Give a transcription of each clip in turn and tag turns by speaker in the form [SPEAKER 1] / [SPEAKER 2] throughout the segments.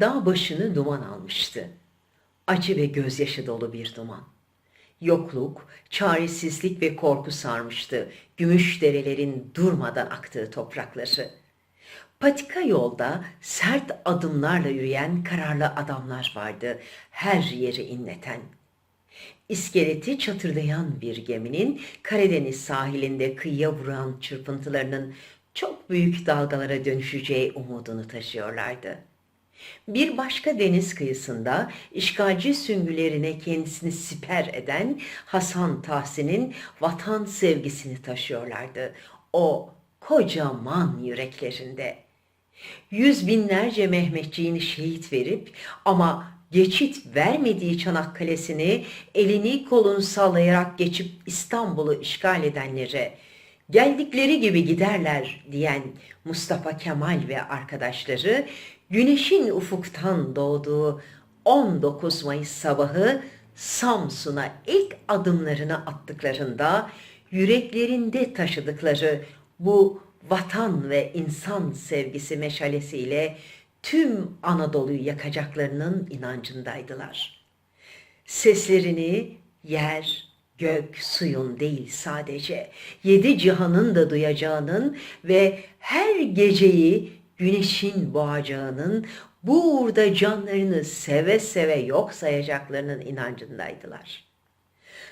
[SPEAKER 1] dağ başını duman almıştı. Acı ve gözyaşı dolu bir duman. Yokluk, çaresizlik ve korku sarmıştı gümüş derelerin durmadan aktığı toprakları. Patika yolda sert adımlarla yürüyen kararlı adamlar vardı, her yeri inleten. İskeleti çatırdayan bir geminin Karadeniz sahilinde kıyıya vuran çırpıntılarının çok büyük dalgalara dönüşeceği umudunu taşıyorlardı. Bir başka deniz kıyısında işgalci süngülerine kendisini siper eden Hasan Tahsin'in vatan sevgisini taşıyorlardı. O kocaman yüreklerinde. Yüz binlerce Mehmetçiğini şehit verip ama geçit vermediği Çanakkale'sini elini kolunu sallayarak geçip İstanbul'u işgal edenlere geldikleri gibi giderler diyen Mustafa Kemal ve arkadaşları güneşin ufuktan doğduğu 19 Mayıs sabahı Samsun'a ilk adımlarını attıklarında yüreklerinde taşıdıkları bu vatan ve insan sevgisi meşalesiyle tüm Anadolu'yu yakacaklarının inancındaydılar. Seslerini yer, gök, suyun değil sadece yedi cihanın da duyacağının ve her geceyi güneşin boğacağının bu uğurda canlarını seve seve yok sayacaklarının inancındaydılar.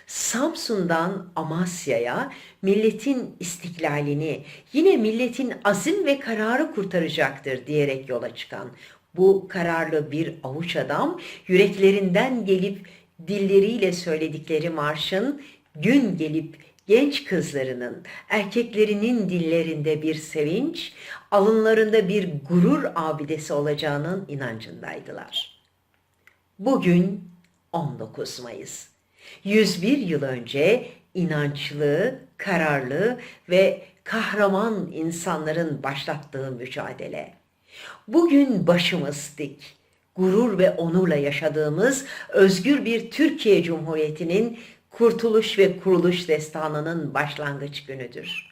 [SPEAKER 1] Samsun'dan Amasya'ya milletin istiklalini, yine milletin azim ve kararı kurtaracaktır diyerek yola çıkan bu kararlı bir avuç adam yüreklerinden gelip dilleriyle söyledikleri marşın gün gelip genç kızlarının, erkeklerinin dillerinde bir sevinç, alınlarında bir gurur abidesi olacağının inancındaydılar. Bugün 19 Mayıs. 101 yıl önce inançlı, kararlı ve kahraman insanların başlattığı mücadele. Bugün başımız dik, gurur ve onurla yaşadığımız özgür bir Türkiye Cumhuriyeti'nin kurtuluş ve kuruluş destanının başlangıç günüdür.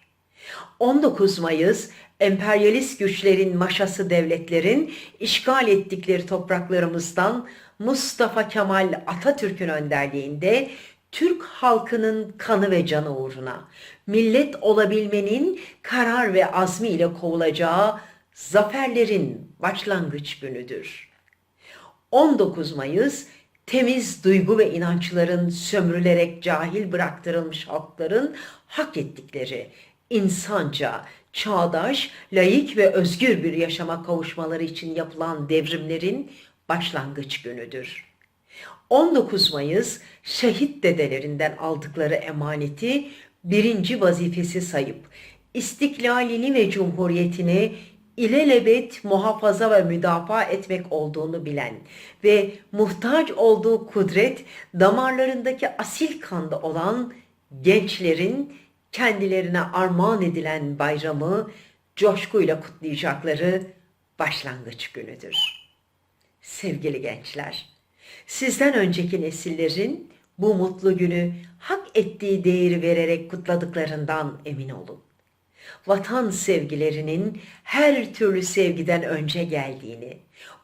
[SPEAKER 1] 19 Mayıs emperyalist güçlerin maşası devletlerin işgal ettikleri topraklarımızdan Mustafa Kemal Atatürk'ün önderliğinde Türk halkının kanı ve canı uğruna millet olabilmenin karar ve azmi ile kovulacağı zaferlerin başlangıç günüdür. 19 Mayıs temiz duygu ve inançların sömürülerek cahil bıraktırılmış halkların hak ettikleri insanca, çağdaş, layık ve özgür bir yaşama kavuşmaları için yapılan devrimlerin başlangıç günüdür. 19 Mayıs şehit dedelerinden aldıkları emaneti birinci vazifesi sayıp istiklalini ve cumhuriyetini ilelebet muhafaza ve müdafaa etmek olduğunu bilen ve muhtaç olduğu kudret damarlarındaki asil kanda olan gençlerin kendilerine armağan edilen bayramı coşkuyla kutlayacakları başlangıç günüdür. Sevgili gençler, sizden önceki nesillerin bu mutlu günü hak ettiği değeri vererek kutladıklarından emin olun. Vatan sevgilerinin her türlü sevgiden önce geldiğini,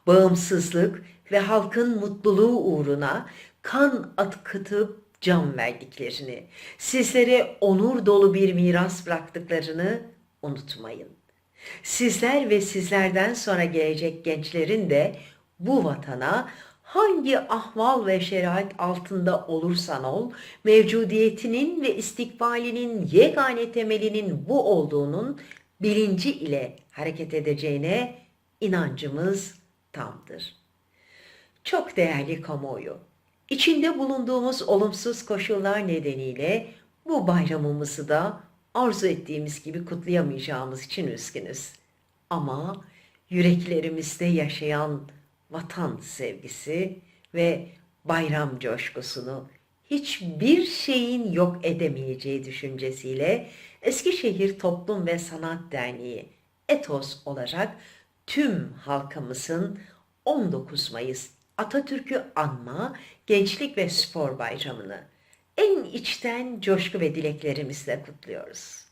[SPEAKER 1] bağımsızlık ve halkın mutluluğu uğruna kan akıtıp can verdiklerini, sizlere onur dolu bir miras bıraktıklarını unutmayın. Sizler ve sizlerden sonra gelecek gençlerin de bu vatana hangi ahval ve şerait altında olursan ol, mevcudiyetinin ve istikbalinin yegane temelinin bu olduğunun bilinci ile hareket edeceğine inancımız tamdır. Çok değerli kamuoyu, içinde bulunduğumuz olumsuz koşullar nedeniyle bu bayramımızı da arzu ettiğimiz gibi kutlayamayacağımız için üzgünüz. Ama yüreklerimizde yaşayan vatan sevgisi ve bayram coşkusunu hiçbir şeyin yok edemeyeceği düşüncesiyle Eskişehir Toplum ve Sanat Derneği ETOS olarak tüm halkımızın 19 Mayıs Atatürk'ü anma Gençlik ve Spor Bayramı'nı en içten coşku ve dileklerimizle kutluyoruz.